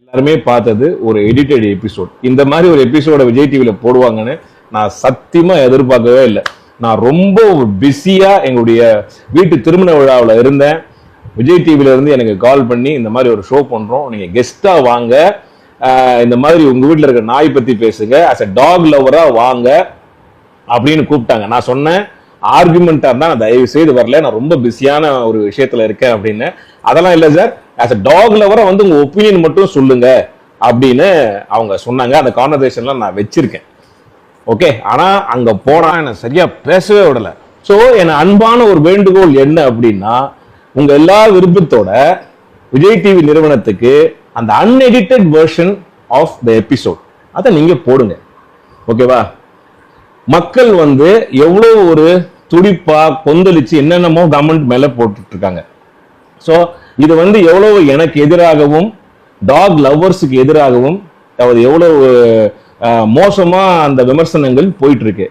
எல்லாருமே பார்த்தது ஒரு எடிட்டட் எபிசோட் இந்த மாதிரி ஒரு எபிசோட விஜய் டிவியில் போடுவாங்கன்னு நான் சத்தியமா எதிர்பார்க்கவே இல்லை. நான் ரொம்ப பிஸியா எங்களுடைய வீட்டு திருமண விழாவில் இருந்தேன். விஜய் டிவில இருந்து எனக்கு கால் பண்ணி இந்த மாதிரி ஒரு ஷோ பண்றோம். நீங்க கெஸ்டா வாங்க. இந்த மாதிரி உங்க வீட்டில் இருக்க நாய் பத்தி பேசுங்க. அஸ் அ டாக் லவரா வாங்க. அப்படின்னு கூப்பிட்டாங்க. நான் சொன்னேன். ஆர்குமெண்டா இருந்தா நான் தயவு செய்து வரல. நான் ரொம்ப பிஸியான ஒரு விஷயத்துல இருக்கேன் அப்படின்னு. அதெல்லாம் இல்லை சார். ஆஸ் அ டாக் லவரை வந்து உங்கள் ஒப்பீனியன் மட்டும் சொல்லுங்க அப்படின்னு அவங்க சொன்னாங்க. அந்த கான்வர்சேஷன்லாம் நான் வச்சிருக்கேன். ஓகே ஆனால் அங்கே போனால் என்ன சரியாக பேசவே விடலை. ஸோ என் அன்பான ஒரு வேண்டுகோள் என்ன அப்படின்னா உங்கள் எல்லா விருப்பத்தோட விஜய் டிவி நிறுவனத்துக்கு அந்த unedited version of the episode அதை நீங்கள் போடுங்க. ஓகேவா மக்கள் வந்து எவ்வளோ ஒரு துடிப்பாக கொந்தளிச்சு என்னென்னமோ கவர்மெண்ட் மேலே போட்டுட்ருக்காங்க இருக்காங்க. ஸோ இது வந்து எவ்வளவு எனக்கு எதிராகவும் டாக் லவ்வர்ஸுக்கு எதிராகவும் அதாவது எவ்வளவு மோசமாக மோசமா அந்த விமர்சனங்கள் போயிட்டு இருக்கு.